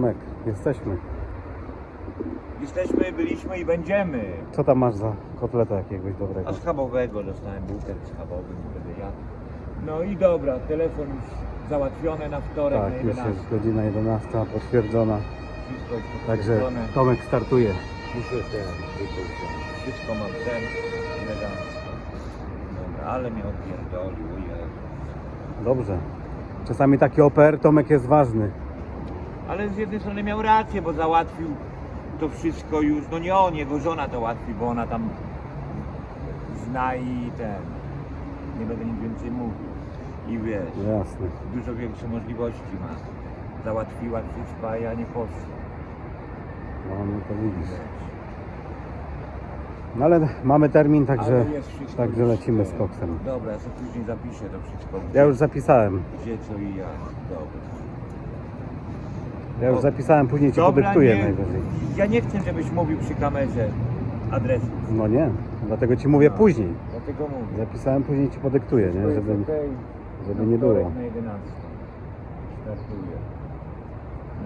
Tomek, jesteśmy. Jesteśmy, byliśmy i będziemy. Co tam masz za kotleta jakiegoś dobrego? A schabowego dostałem bułkę schabowy, nie będę jadł. No i dobra, telefon już załatwiony na wtorek na Tak, już 11. jest godzina 11, potwierdzona. Wszystko jest Także potwierdzone. Tomek startuje. Muszę wykończyć. Wszystko mam ten, elegancko. Dobra, ale mnie opierdolił, ojej. Dobrze. Czasami taki OPR Tomek jest ważny. Ale z jednej strony miał rację, bo załatwił to wszystko już, no nie on, jego żona to łatwi, bo ona tam zna i ten, nie będę nic więcej mówił. I wiesz, Jasne. dużo większe możliwości ma. Załatwiła wszystko, a ja nie poszłem. No, no to widzisz. No ale mamy termin, także, Ale jest wszystko także już, lecimy e, z koksem. Dobra, ja sobie później zapiszę to wszystko. Ja już zapisałem. Gdzie, co i jak. Dobra. Ja już zapisałem, później ci Dobra, podyktuję nie, najwyżej. Ja nie chcę, żebyś mówił przy kamerze adresu. No nie, dlatego ci mówię No. później. Dlatego mówię. Zapisałem, później ci podyktuję, nie? jest Żeby, okej. żeby nie wtorek było. Na 11. Startuję.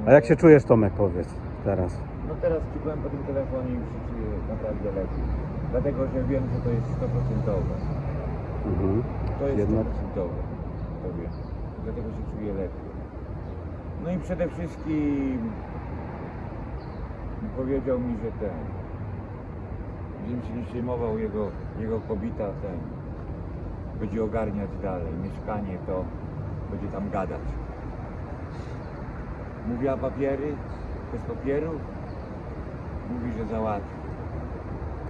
A jak się czujesz Tomek, powiedz teraz? No teraz ci byłem po tym telefonie i już się czuję naprawdę lepiej. Dlatego, że wiem, że to jest 100%. Mhm. To jest Jednak 100%. To wiem. Dlatego się czuję lepiej. No i przede wszystkim powiedział mi, że ten, żebym się nie przejmował jego, jego kobita ten, będzie ogarniać dalej. Mieszkanie to będzie tam gadać. Mówiła papiery, bez papierów. Mówi, że załatwi.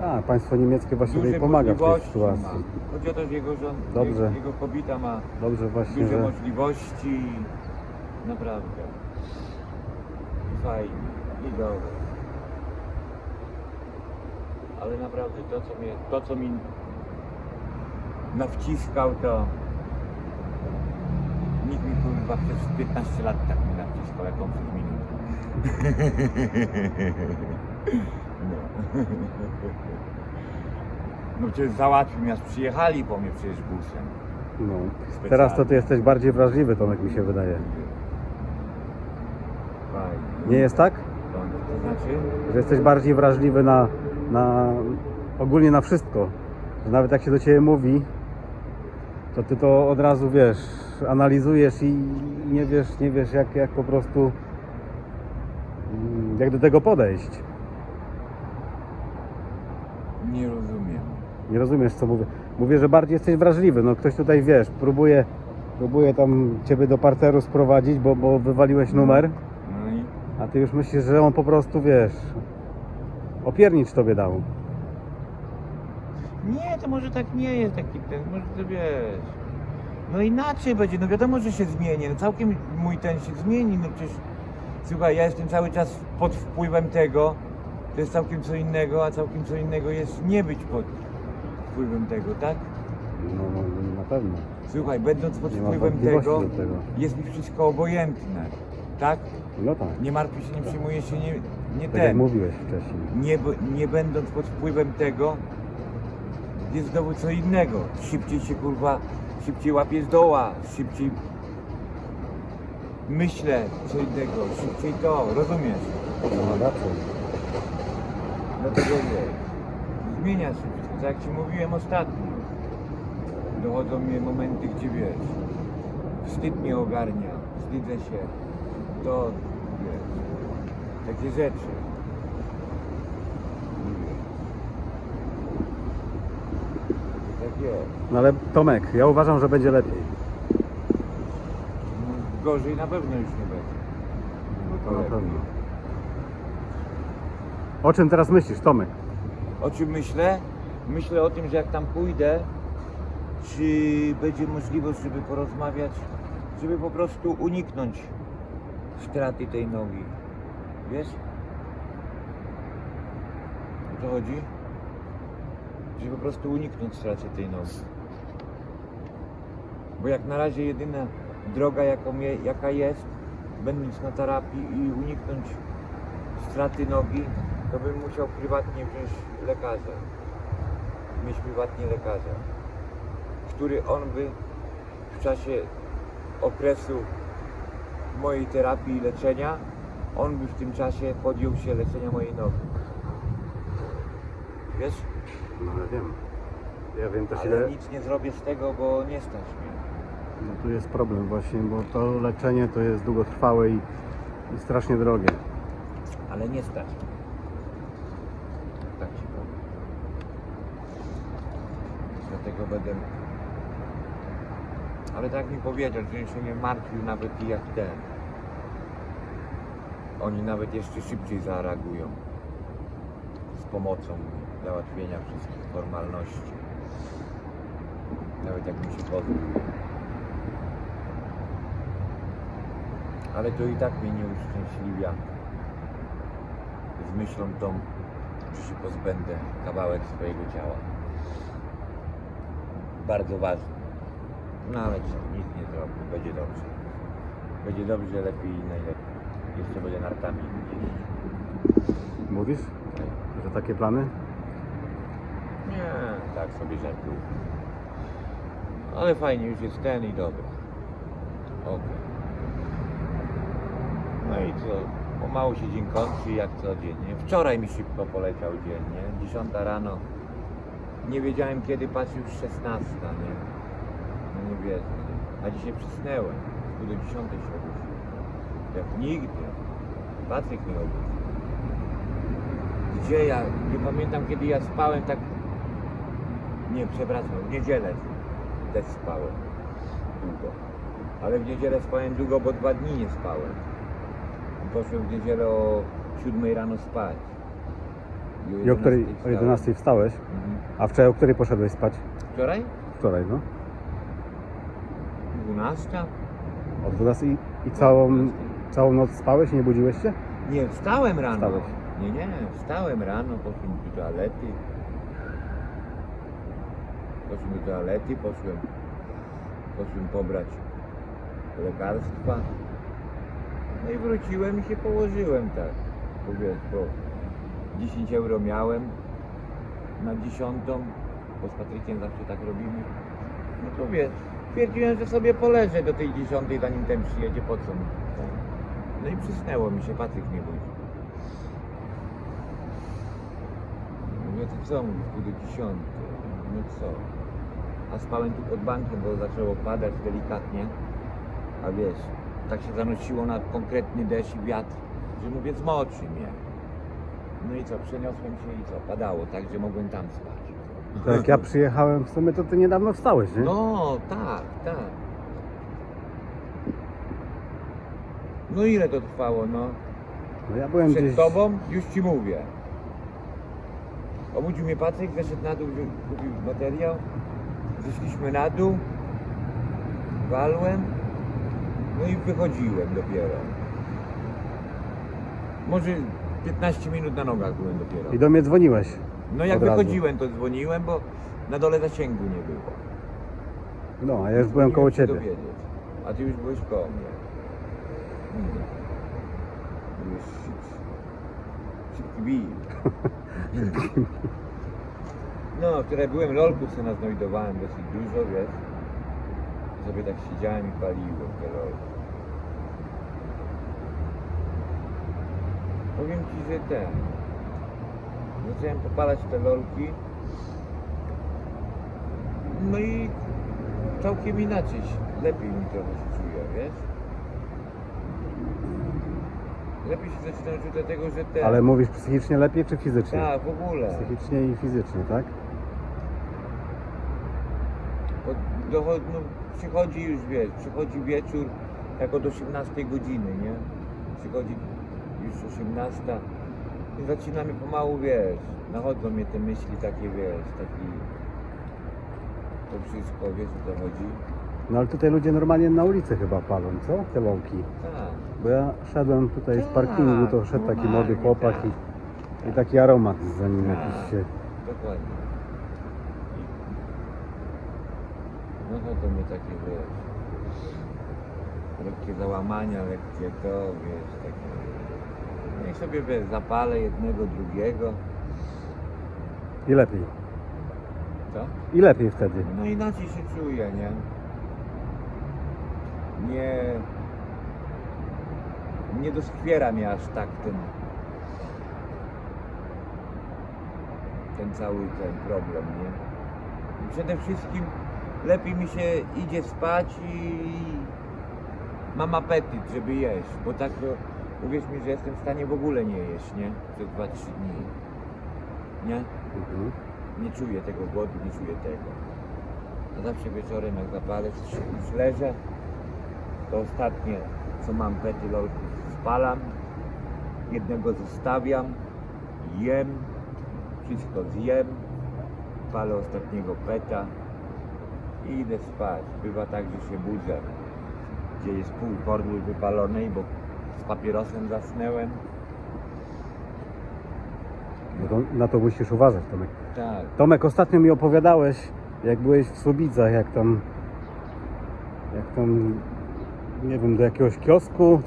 tak, państwo niemieckie właśnie tutaj pomaga w tej możliwości sytuacji. Ma. Chodzi o to, że jego, żon, Dobrze. jego, kobieta ma Dobrze właśnie, duże że możliwości. Naprawdę. Fajnie. I dobre. Ale naprawdę to, co mnie, to, co mi nawciskał, to nikt mi kurwa przez 15 lat tak mi nawciskał, jak on przez minutę. No. No przecież załatwił mnie, aż przyjechali po mnie przecież busem. no. Specjalnie. Teraz to ty jesteś bardziej wrażliwy, Tomek mi się wydaje. Nie jest tak? To, to znaczy? Że jesteś bardziej wrażliwy na, na ogólnie na wszystko. Że nawet jak się do ciebie mówi, to ty to od razu wiesz, analizujesz i nie wiesz, nie wiesz jak, jak po prostu mm, jak do tego podejść. Nie rozumiem. Nie rozumiesz co mówię. Mówię, że bardziej jesteś wrażliwy. No ktoś tutaj wiesz, próbuje, próbuje tam ciebie do parteru sprowadzić, bo, bo wywaliłeś numer, No i a ty już myślisz, że on po prostu wiesz, opiernicz tobie dał. nie, to może tak nie jest taki ten, może to wiesz. No inaczej będzie, no wiadomo, że się zmieni. No całkiem mój ten się zmieni, no przecież słuchaj, ja jestem cały czas pod wpływem tego. To jest całkiem co innego, a całkiem co innego jest nie być pod wpływem tego, tak? No, no na pewno. Słuchaj, będąc pod Nie ma wpływem wątpliwości tego, do tego. jest mi wszystko obojętne, tak? No tak, Nie martwię się, nie przyjmuję się, nie, nie tak jak ten. mówiłeś wcześniej. Nie, b- nie będąc pod wpływem tego, jest znowu co innego. Szybciej się kurwa, szybciej łapię z doła, szybciej myślę co innego, szybciej to, rozumiesz? No raczej. Dlatego wiesz, zmienia się wszystko, tak jak Ci mówiłem ostatnio. Dochodzą mnie momenty, gdzie wiesz, wstyd mnie ogarnia, wstydzę się, to wiesz, takie rzeczy. Tak jest. No ale Tomek, ja uważam, że będzie lepiej. No, Gorzej na pewno już nie będzie. To na lepiej. pewno. O czym teraz myślisz, Tomek? O czym myślę? Myślę o tym, że jak tam pójdę, czy będzie możliwość, żeby porozmawiać, żeby po prostu uniknąć straty tej nogi. Wiesz? O co chodzi? Żeby po prostu uniknąć straty tej nogi. Bo jak na razie jedyna droga, je, jaka jest, będąc na terapii i uniknąć straty nogi, to bym musiał prywatnie wziąć lekarza. Mieć prywatnie lekarza, który on by w czasie okresu mojej terapii i leczenia on by w tym czasie podjął się leczenia mojej nogi. Wiesz? No ja wiem. Ja wiem też Ale ile... nic nie zrobię z tego, bo nie stać mnie. No tu jest problem właśnie, bo to leczenie to jest długotrwałe i, i strasznie drogie. Ale nie stać. Tak ci powiem. Dlatego będę... Ale tak mi powiedział, że się nie martwił nawet jak ten. Oni nawet jeszcze szybciej zareagują. Z pomocą załatwienia wszystkich formalności. Nawet jak mi się pozwoli. Ale to i tak mnie nie uszczęśliwia z myślą tą, że się pozbędę kawałek swojego ciała. Bardzo ważne. No ale co, nic nie zrobię, będzie dobrze. Będzie dobrze, lepiej i najlepiej. Jeszcze będę nartami jeździć. Mówisz, że takie plany? Nie, tak sobie żartuję. Ale fajnie, już jest ten i dobra. Okej. No i co? Pomału się dzień kończy, jak codziennie. Wczoraj mi szybko poleciał dzień, nie? 10 rano. Nie wiedziałem kiedy, patrz już 16, nie? Nie wierzę. A dzisiaj przysnęłem. Tu do 10 się obudziłem. Jak nigdy. Patryk mnie obudził. Gdzie ja? Nie pamiętam kiedy ja spałem tak nie, przepraszam, w niedzielę też spałem długo. Ale w niedzielę spałem długo, bo dwa dni nie spałem. I Poszłem w niedzielę o 7 rano spać. I o której? 11 O 11 wstałeś? Mhm. A wczoraj o której poszedłeś spać? Wczoraj? Wczoraj, no. 12? O 12 i, i całą, całą noc spałeś i nie budziłeś się? Nie, wstałem rano. Wstałeś. Nie, nie, wstałem rano, poszłem do toalety. Poszłem do toalety, poszłem, poszłem pobrać lekarstwa. No i wróciłem i się położyłem tak. Wiesz, bo 10 euro miałem na dziesiątą, bo z Patrykiem zawsze tak robimy. No to wiesz, stwierdziłem, że sobie poleżę do tej dziesiątej, zanim ten przyjedzie, po co? No i przysnęło mi się, Patryk mnie budzi. Mówię, to co, mówię, tu do dziesiątej. No co? A spałem tu pod bankiem, bo zaczęło padać delikatnie. A wiesz, tak się zanosiło na konkretny deszcz i wiatr, że mówię, zmoczy mnie. No i co, przeniosłem się i co, padało, tak, że mogłem tam spać. To jak ja przyjechałem w sumie, to ty niedawno wstałeś, nie? No, tak, tak. No ile to trwało, no? No ja byłem Przed gdzieś... tobą już ci mówię. Obudził mnie Patryk, zeszedł na dół, wy- kupił materiał. Zeszliśmy na dół. Walłem. No i wychodziłem dopiero. Może 15 minut na nogach byłem dopiero. I do mnie dzwoniłeś. No jak od razu. wychodziłem to dzwoniłem, bo na dole zasięgu nie było. No, a ja już byłem koło Dzwoniłem się ciebie. dowiedzieć. A ty już byłeś koło mnie. Byłeś szybki. Szybki bij. No, wczoraj byłem lolków sobie naznajdowałem dosyć dużo, wiesz. Sobie tak siedziałem i paliłem te lolki. Powiem ci, że ten. Zacząłem popalać te lolki. No i całkiem inaczej, lepiej mi się czuję, wiesz? Lepiej się zaczynam czuć dlatego, że te... Ale mówisz psychicznie lepiej czy fizycznie? Tak, w ogóle. Psychicznie i fizycznie, tak? Bo dochod, no, przychodzi już, wiesz, przychodzi wieczór tak od 18 godziny, nie? Przychodzi już 18 i zaczyna mi pomału, wiesz, nachodzą mnie te myśli takie, wiesz, taki... To wszystko, wiesz o co chodzi? No ale tutaj ludzie normalnie na ulicy chyba palą, co? Te łąki. Tak. Bo ja szedłem tutaj z Tak, parkingu, to szedł taki młody chłopak tak. i, i taki aromat za nim Tak. jakiś się... Dokładnie. No to to mnie takie, wiesz, lekkie załamania, lekkie to, wiesz, takie... Niech sobie, wiesz, zapalę jednego, drugiego, I lepiej. co? I lepiej wtedy. No inaczej się czuję, nie? Nie... nie doskwiera mnie aż tak ten ten cały ten problem, nie? I przede wszystkim lepiej mi się idzie spać i mam apetyt, żeby jeść, bo tak to uwierz mi, że jestem w stanie w ogóle nie jeść, nie? Przez 2-3 dni. Nie? Mhm. Nie czuję tego głodu, nie czuję tego. A zawsze wieczorem jak zapalę, już już leżę, to ostatnie co mam pety lolków spalam, jednego zostawiam, jem, wszystko zjem, palę ostatniego peta i idę spać. Bywa tak, że się budzę, gdzie jest pół kordły wypalonej, bo z papierosem zasnęłem. No to, na to musisz uważać, Tomek. Tak. Tomek, ostatnio mi opowiadałeś, jak byłeś w Słubicach, jak tam, jak tam, nie wiem, do jakiegoś kiosku.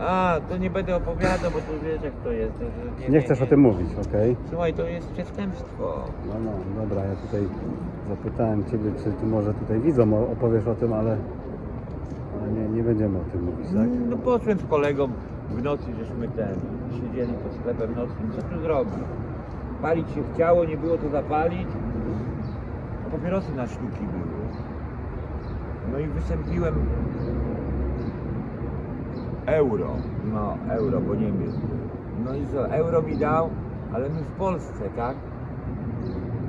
A, to nie będę opowiadał, bo to wiesz jak to jest. To, Nie chcesz o tym mówić, okej? Słuchaj, to jest przestępstwo. No, no, dobra, ja tutaj zapytałem Ciebie, czy Ty może tutaj widzom o- opowiesz o tym, ale nie, nie będziemy o tym mówić, tak? No poszłem z kolegą w nocy, żeśmy ten, siedzieli pod sklepem nocnym, co tu zrobić? Palić się chciało, nie było to zapalić. A papierosy na sztuki były. No i wysępiłem euro. No, euro, bo Niemiec był. No i co, euro mi dał, ale my w Polsce, tak?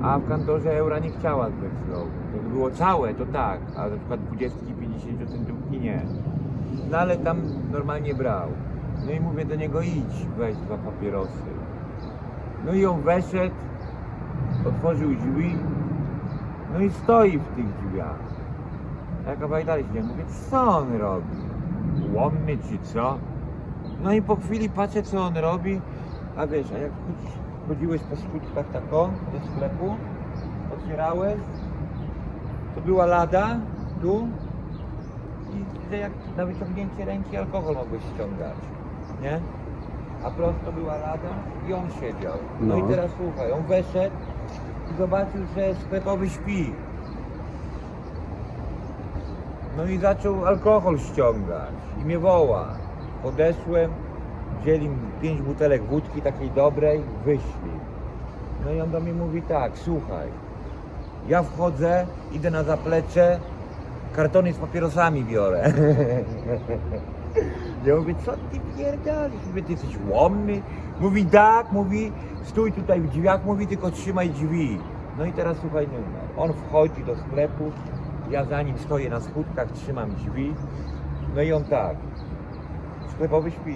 A w kantorze eura nie chciała zwykle. To było całe, to tak, a na przykład 20 50 centówki nie. No ale tam normalnie brał. No i mówię do niego idź, weź dwa papierosy. No i on weszedł, otworzył drzwi, no i stoi w tych drzwiach. Ja kawałek dalej się mówię, co on robi? Łomny czy co? No i po chwili patrzę co on robi, a wiesz, a jak chodź- chodziłeś po skrótkach tak o, do sklepu, otwierałeś, to była lada, tu i widzę jak na wyciągnięcie ręki alkohol mogłeś ściągać, nie? A prosto była lada i on siedział. No, No. i teraz słuchaj, on weszedł i zobaczył, że sklepowy śpi. No i zaczął alkohol ściągać i mnie woła. Podeszłem, wzięli pięć butelek wódki takiej dobrej, wyszli. No i on do mnie mówi tak, słuchaj, ja wchodzę, idę na zaplecze, kartony z papierosami biorę. Ja mówię, co ty pierdolisz? Mówię, ty jesteś łomny? Mówi, tak, mówi, stój tutaj w drzwiach, mówi, tylko trzymaj drzwi. No i teraz słuchaj numer. On wchodzi do sklepu, ja za nim stoję na schódkach, trzymam drzwi. No i on tak, sklepowy śpi.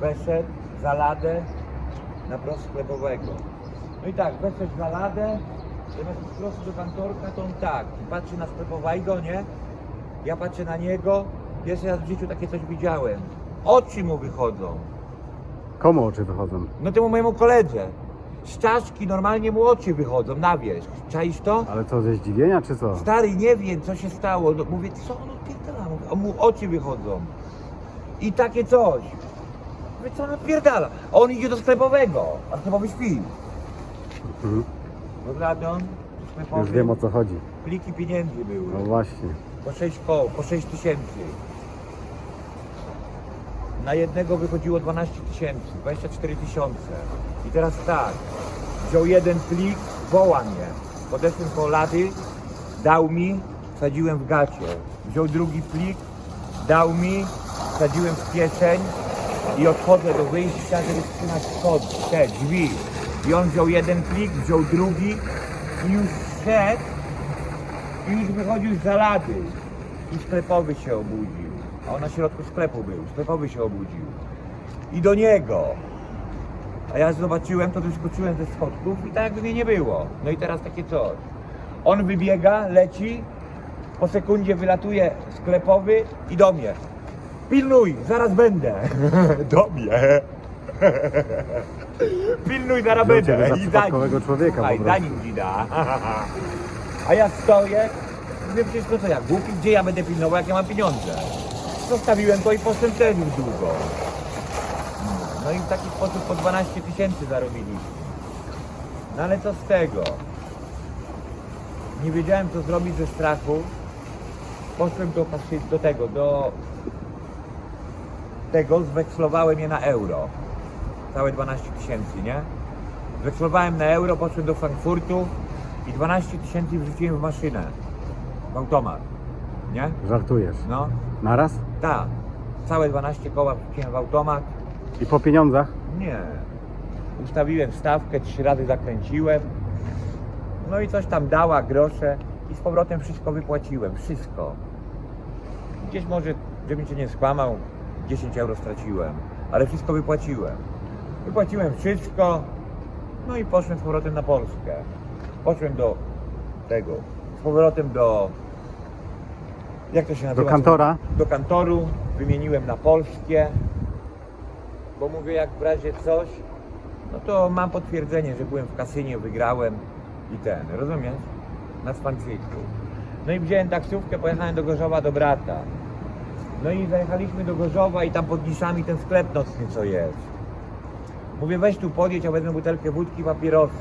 Weszedł za ladę na prost sklepowego. No i tak, weszedł za ladę, zamiast iść prosto do kantorka, to on tak, patrzy na sklepowego, nie? Ja patrzę na niego, pierwszy raz w życiu takie coś widziałem. Oczy mu wychodzą. Komu oczy wychodzą? No temu mojemu koledze. Z czaszki normalnie mu oczy wychodzą na wierzch. Czaisz to? Ale co, ze zdziwienia, czy co? Stary, nie wiem co się stało. No, mówię, co on odpierdala? Mówię, a mu oczy wychodzą. I takie coś. Mówię, co on odpierdala? On idzie do sklepowego, a sklepowy śpi. Mhm. Rozladą, sklepowy, Już wiem o co chodzi. pliki pieniędzy były. No właśnie. Po 6 koło, po 6 tysięcy. Na jednego wychodziło 12 tysięcy, 24 tysiące. I teraz tak, wziął jeden plik, woła mnie. Podeszłem po lady, dał mi, wsadziłem w gacie. Wziął drugi plik, dał mi, wsadziłem w kieszeń i odchodzę do wyjścia, żeby trzymać te drzwi. I on wziął jeden plik, wziął drugi i już szedł i już wychodził z zalady. I sklepowy się obudził. A on na środku sklepu był. Sklepowy się obudził. I do niego. A ja zobaczyłem, to wyskoczyłem ze schodków i tak jakby mnie nie było. No i teraz takie coś. On wybiega, leci, po sekundzie wylatuje sklepowy i do mnie. Pilnuj, zaraz będę. do mnie. Pilnuj, zaraz Wziął będę. ciebie za I za przypadkowego człowieka po prostu. nim dzida. A ja stoję, mówię przecież to co ja, głupi, gdzie ja będę pilnował, jak ja mam pieniądze? Zostawiłem to i poszedłem też już długo. No i w taki sposób po 12 tysięcy zarobiliśmy. No ale co z tego? Nie wiedziałem co zrobić ze strachu. Poszedłem do, do tego, do tego zwekslowałem je na euro. Całe 12 tysięcy, nie? Zwekslowałem na euro, poszedłem do Frankfurtu i 12 tysięcy wrzuciłem w maszynę. W automat. Nie? Żartujesz. No, Naraz? tak. Całe 12 koła wrzuciłem w automat. I po pieniądzach? Nie. Ustawiłem stawkę, trzy razy zakręciłem. No i coś tam dała, grosze. I z powrotem wszystko wypłaciłem. Wszystko. Gdzieś może, żebym cię nie skłamał, 10 euro straciłem. Ale wszystko wypłaciłem. Wypłaciłem wszystko. No i poszłem z powrotem na Polskę. Poszłem do tego. Z powrotem do... Jak to się nazywa? Do kantora? do kantoru, wymieniłem na polskie, bo mówię, jak w razie coś, no to mam potwierdzenie, że byłem w kasynie, wygrałem i ten, rozumiesz? Na Swansylku. No i wziąłem taksówkę, pojechałem do Gorzowa do brata. No i zajechaliśmy do Gorzowa i tam pod Niszami ten sklep nocny co jest. Mówię, weź tu podjedź, a wezmę butelkę wódki, papierosy.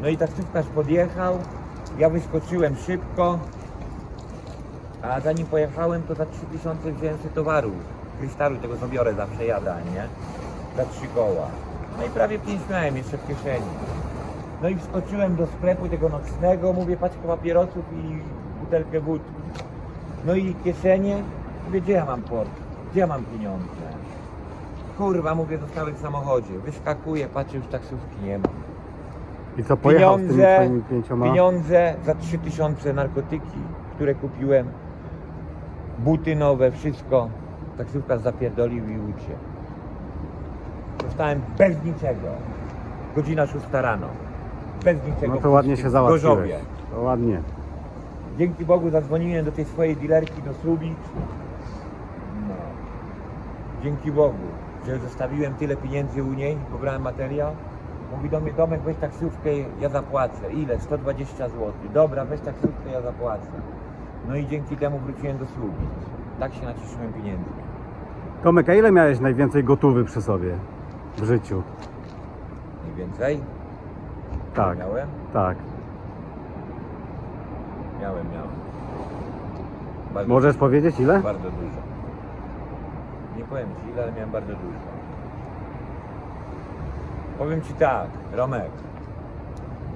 No i taksówkarz podjechał, ja wyskoczyłem szybko, a zanim pojechałem, to za 3000 wziąłem sobie towaru. Krysztalu tego co biorę zawsze jada, nie? Za trzy koła. No i prawie 5 miałem jeszcze w kieszeni. No i wskoczyłem do sklepu tego nocnego, mówię paczkę papierosów i butelkę wódki. No i kieszenie, mówię, gdzie ja mam port? Gdzie ja mam pieniądze? Kurwa, mówię, zostały w samochodzie. Wyskakuję, patrzę, już taksówki nie ma. I co, pojechał z tymi Pieniądze, twoimi pięcioma? pieniądze za 3000 narkotyki, które kupiłem, buty nowe, wszystko. Taksówkarz zapierdolił i uciekł. Zostałem bez niczego. Godzina 6 rano. Bez niczego. No to ładnie się załatwiłeś. Gorzowie. To ładnie. Dzięki Bogu zadzwoniłem do tej swojej dealerki do Słubic. Dzięki Bogu, że zostawiłem tyle pieniędzy u niej, pobrałem materiał. Mówi do mnie, Domek, weź taksówkę, ja zapłacę. Ile? 120 zł. Dobra, weź taksówkę, ja zapłacę. No i dzięki temu wróciłem do Słubic. Tak się naciszyłem pieniędzy. Tomek, a ile miałeś najwięcej gotówy przy sobie w życiu? Mniej więcej? Tak, Miałem? tak. Miałem, miałem. Bardzo Możesz powiedzieć ile? Bardzo dużo. Nie powiem Ci ile, ale miałem bardzo dużo. Powiem Ci tak, Romek.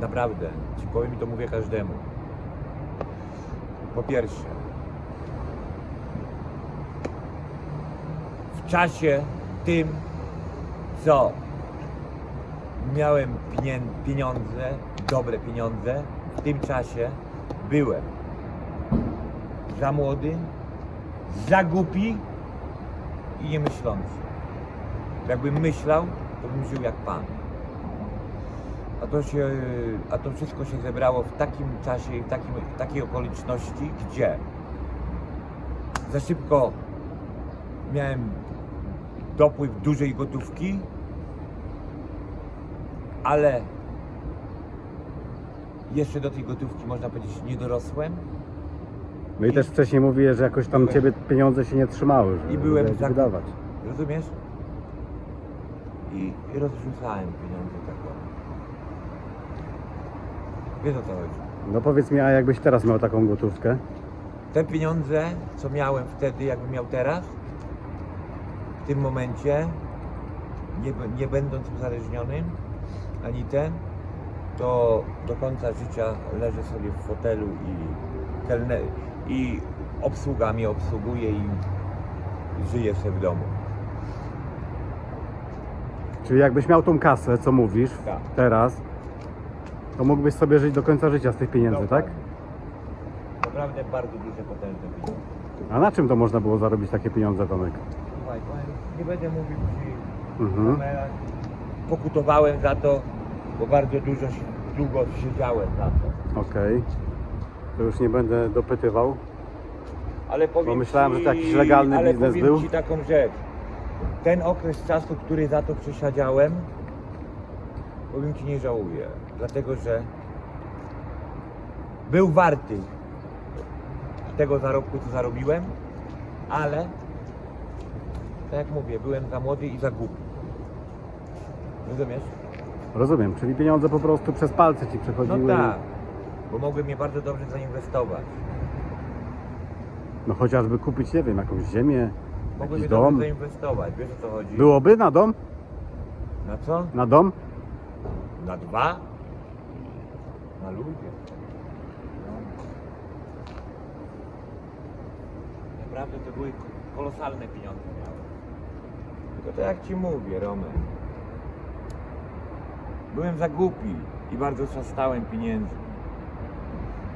Naprawdę, Ci powiem i to mówię każdemu. Po pierwsze, w czasie tym, co miałem pieniądze, dobre pieniądze, w tym czasie byłem za młody, za głupi i niemyślący. Jakbym myślał, to bym żył jak Pan. A to, się, a to wszystko się zebrało w takim czasie i w takiej okoliczności, gdzie za szybko miałem dopływ dużej gotówki, ale jeszcze do tej gotówki, można powiedzieć, nie dorosłem. No i też wcześniej mówiłeś, że jakoś tam ciebie pieniądze się nie trzymały, że I byłem żeby za- wydawać. Rozumiesz? I, rozrzucałem pieniądze tak. o. Wiesz o co chodzi. No powiedz mi, a jakbyś teraz miał taką gotówkę? Te pieniądze, co miałem wtedy, jakbym miał teraz, w tym momencie, nie, nie będąc uzależnionym, ani ten, to do końca życia leżę sobie w fotelu i, kelne, i obsługa mnie obsługuje i żyję sobie w domu. Czyli jakbyś miał tą kasę, co mówisz, Tak. teraz, to mógłbyś sobie żyć do końca życia z tych pieniędzy, tak? Naprawdę bardzo duże, potężne pieniądze. A na czym to można było zarobić takie pieniądze, Tomek? Słuchaj, powiem, nie będę mówił przy Mhm. kamerach. Pokutowałem za to, bo bardzo dużo, się- długo siedziałem za to. Okej. To już nie będę dopytywał. Ale powiem myślałem, ci, że to jakiś legalny ale biznes powiem był. Ci taką rzecz. Ten okres czasu, który za to przesiedziałem, powiem Ci nie żałuję. Dlatego, że był warty tego zarobku, co zarobiłem, ale tak jak mówię, byłem za młody i za głupi. Rozumiesz? Rozumiem, czyli pieniądze po prostu przez palce ci No przechodziły. tak, bo mogłem je bardzo dobrze zainwestować. No chociażby kupić, nie wiem, jakąś ziemię, Mogłyby Jakiś dobrze dom? zainwestować, wiesz o co chodzi? Byłoby na dom? Na co? Na dom? Na dwa? Na ludzie. No. Naprawdę to były kolosalne pieniądze miały. Tylko to jak ci mówię, Romek. Byłem za głupi i bardzo szastałem pieniędzmi.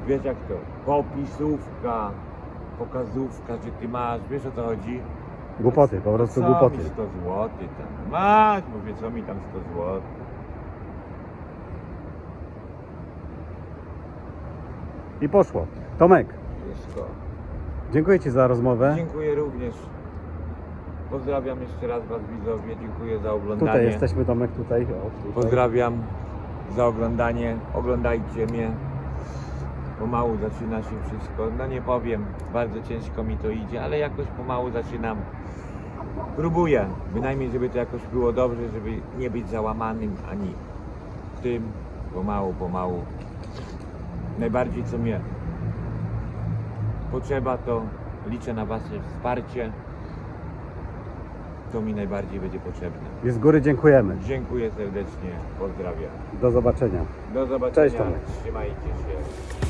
Wiesz jak to? Popisówka, pokazówka, że ty masz, wiesz o co chodzi? Głupoty, po prostu co głupoty. mi 100 zł tam? Masz, mówię, co mi tam 100 zł? I poszło. Tomek, Wszystko. dziękuję Ci za rozmowę. Dziękuję również. Pozdrawiam jeszcze raz Was widzowie, dziękuję za oglądanie. Tutaj jesteśmy, Tomek, tutaj. O, tutaj. Pozdrawiam za oglądanie. Oglądajcie mnie. Pomału zaczyna się wszystko. No nie powiem, bardzo ciężko mi to idzie, ale jakoś pomału zaczynam. Próbuję, bynajmniej żeby to jakoś było dobrze, żeby nie być załamanym ani tym. Pomału, pomału. Najbardziej co mnie potrzeba to liczę na Wasze wsparcie. To mi najbardziej będzie potrzebne. I z góry dziękujemy. Dziękuję serdecznie, pozdrawiam. Do zobaczenia. Do zobaczenia. Cześć, Tomek. Trzymajcie się.